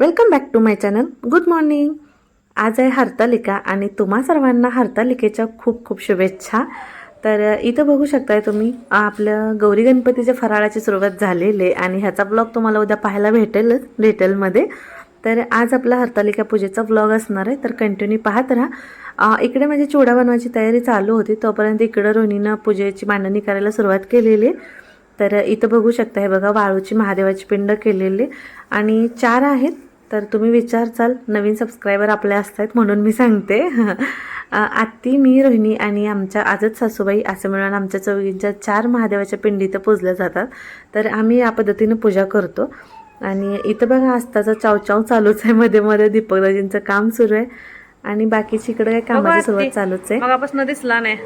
Welcome back to my channel good morning आज आहे हरतालिका आणि तुम्हा सर्वांना हरतालिकेच्या खूप खूप शुभेच्छा. तर इथं बघू शकताय तुम्ही आपलं गौरी गणपतीच्या फराळाची सुरुवात झालेली आहे आणि ह्याचा ब्लॉग तुम्हाला उद्या पाहायला भेटेलच डिटेलमध्ये तर आज आपला हरतालिका पूजेचा ब्लॉग असणार आहे तर कंटिन्यू पाहत राहा. इकडे माझी चिवडा बनवायची तयारी चालू होती तोपर्यंत इकडं रोहिणीनं पूजेची मांडणी करायला सुरुवात केलेली आहे. तर इथं बघू शकता हे बघा वाळूची महादेवाची पिंड केलेली आणि चार आहेत तर तुम्ही विचारचाल नवीन सबस्क्रायबर आपले असतात म्हणून मी सांगते. आत्ती मी रोहिणी आणि आमच्या आजच सासूबाई असं मिळून आमच्या चौघींच्या चार महादेवाच्या पिंडी इथं पूजल्या जातात. तर आम्ही या पद्धतीनं पूजा करतो. आणि इथं बघा आस्ताचा चावचाव चालूच आहे. मध्ये मध्ये दीपकदाजींचं काम सुरू आहे. आणि बाकीची इकडे काय कामाची सुरुवात चालूच आहे. मगापासून दिसला नाही.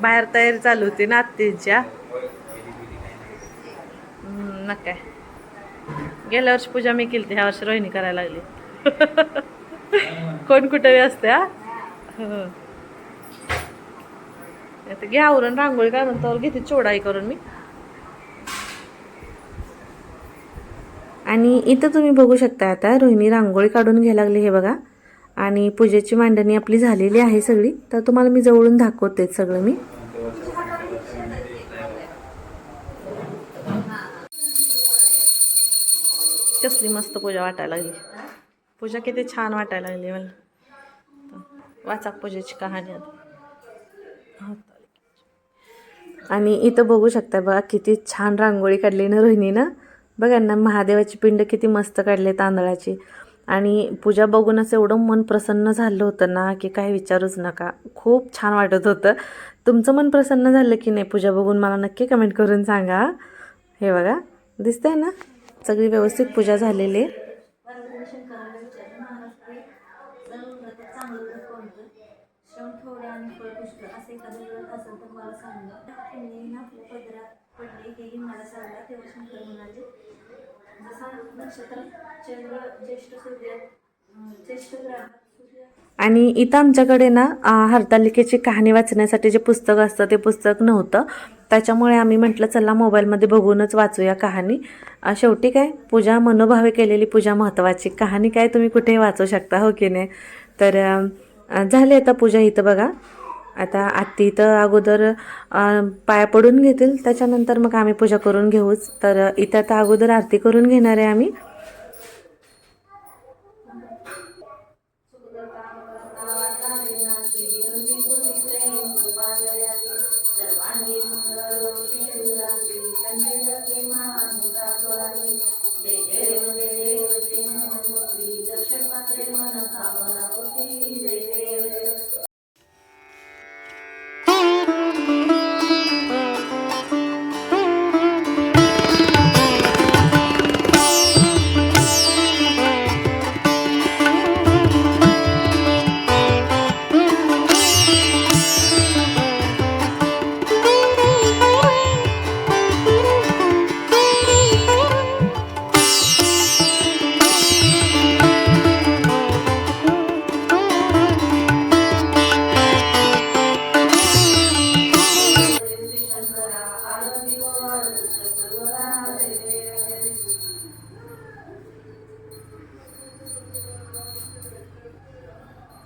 बाहेर तयारी चालू होती ना आत्तीच्या. काय गेल्या वर्षी पूजा मी केली ह्या वर्षी रोहिणी करायला लागली. कोण कुठे असते हा? हो. आता घ्या आवरून रांगोळी काढून म्हणतो घेते चोडाई करून मी. आणि इथं तुम्ही बघू शकता आता रोहिणी रांगोळी काढून घ्यायला लागली हे बघा. आणि पूजेची मांडणी आपली झालेली आहे सगळी. तर तुम्हाला मी जवळून दाखवते सगळं मी. कसली मस्त पूजा वाटायला लागली. पूजा किती छान वाटायला लागली मला. वाचा पूजेची कहाणी आणि इथं बघू शकता बघा किती छान रांगोळी काढली ना रोहिणीनं. बघा ना महादेवाची पिंड किती मस्त काढली तांदळाची. आणि पूजा बघूनच एवढं मन प्रसन्न झालं होतं ना की काही विचारूच नका. खूप छान वाटत होतं. तुमचं मन प्रसन्न झालं की नाही पूजा बघून मला नक्की कमेंट करून सांगा. हे बघा दिसतंय ना? सगळी व्यवस्थित पूजा झालेली आणि इथं आमच्याकडे ना हरतालिकेची कहाणी वाचण्यासाठी जे पुस्तक असतं ते पुस्तक नव्हतं. त्याच्यामुळे आम्ही म्हटलं चला मोबाईलमध्ये बघूनच वाचूया कहाणी. शेवटी काय पूजा मनोभावे केलेली पूजा महत्त्वाची कहाणी काय तुम्ही कुठेही वाचू शकता हो की नाही? तर झाले झाली आता पूजा इथं बघा. आता आत्ती इथं अगोदर पाया पडून घेतील त्याच्यानंतर मग आम्ही पूजा करून घेऊच. तर इथं आता अगोदर आरती करून घेणार आहे आम्ही. and then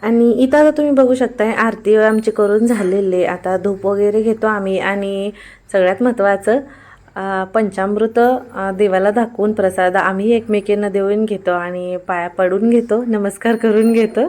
आणि इथं आता तुम्ही बघू शकताय आरती आमची करून झालेली आहे. आता धूप वगैरे घेतो आम्ही आणि सगळ्यात महत्त्वाचं पंचामृत देवाला दाखवून प्रसाद आम्ही एकमेकींना देऊन घेतो आणि पाया पडून घेतो नमस्कार करून घेतो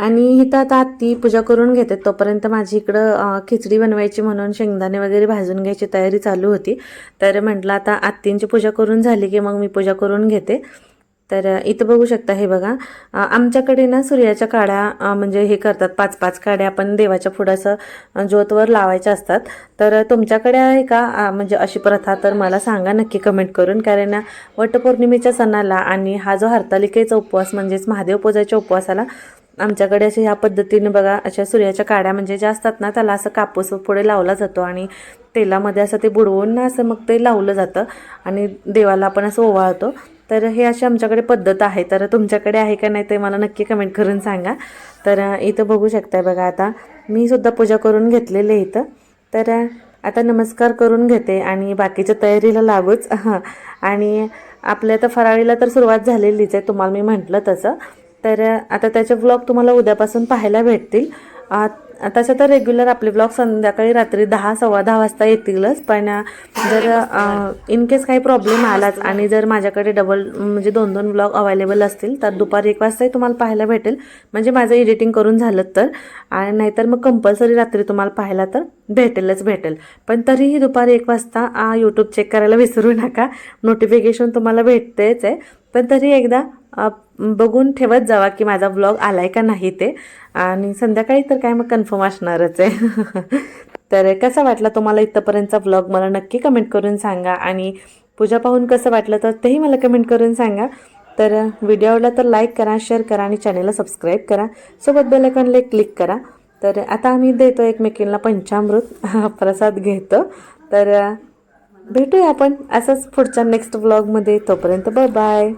आणि इथं आता आत्ती पूजा करून घेते. तोपर्यंत माझी इकडं खिचडी बनवायची म्हणून शेंगदाणे वगैरे भाजून घ्यायची तयारी चालू होती. तर म्हटलं आता आत्तींची पूजा करून झाली की मग मी पूजा करून घेते. तर इथं बघू शकता हे बघा. आमच्याकडे ना सूर्याच्या काड्या म्हणजे हे करतात. पाच पाच काड्या आपण देवाच्या पुढं असं ज्योतवर लावायच्या असतात. तर तुमच्याकडे आहे का? म्हणजे अशी प्रथा तर मला सांगा नक्की कमेंट करून. कारण वटपौर्णिमेच्या सणाला आणि हा जो हरतालिकेचा उपवास म्हणजेच महादेव पूजाच्या उपवासाला आमच्याकडे असे ह्या पद्धतीनं बघा अशा सूर्याच्या काड्या म्हणजे ज्या असतात ना त्याला असं कापूस पुढे लावला जातो आणि तेलामध्ये असं ते बुडवून ना असं मग ते लावलं जातं आणि देवाला आपण असं ओवाळतो. तर हे अशी आमच्याकडे पद्धत आहे. तर तुमच्याकडे आहे का नाही ते मला नक्की कमेंट करून सांगा. तर इथं बघू शकताय बघा आता. मी सुद्धा पूजा करून घेतलेली आहे इथं. तर आता नमस्कार करून घेते आणि बाकीच्या तयारीला लागूच. आणि आपल्या आता फराळीला तर सुरुवात झालेलीच आहे. तुम्हाला मी म्हटलं तसं. तर आता त्याचे व्लॉग तुम्हाला उद्यापासून पाहायला भेटतील. अ, तसं तर रेग्युलर आपले ब्लॉग संध्याकाळी रात्री दहा सव्वा दहा वाजता येतीलच. पण जर इन केस काही प्रॉब्लेम आलाच आणि जर माझ्याकडे डबल म्हणजे दोन दोन व्लॉग अवेलेबल असतील तर दुपारी एक वाजताही तुम्हाला पाहायला भेटेल. म्हणजे माझं एडिटिंग करून झालं तर. आणि नाहीतर मग कंपल्सरी रात्री तुम्हाला पाहायला तर भेटेलच भेटेल. पण तरीही दुपारी एक वाजता यूट्यूब चेक करायला विसरू नका. नोटिफिकेशन तुम्हाला भेटतेच आहे. पण तरी एकदा बघून ठेवत जावा की माझा व्लॉग आहे का नाही ते. आणि संध्याकाळी तर काय मग कन्फर्म असणारच आहे. तर कसा वाटला तुम्हाला इथंपर्यंतचा व्लॉग मला नक्की कमेंट करून सांगा. आणि पूजा पाहून कसं वाटलं तर तेही मला कमेंट करून सांगा. तर व्हिडिओ आवडला तर लाईक करा शेअर करा आणि चॅनेलला सबस्क्राईब करा. सोबत बेलकॉनला क्लिक करा. तर आता आम्ही देतो एकमेकींना पंचामृत. प्रसाद घेतो. तर भेटूया आपण. असंच पुढच्या नेक्स्ट व्लॉगमध्ये तोपर्यंत बाय बाय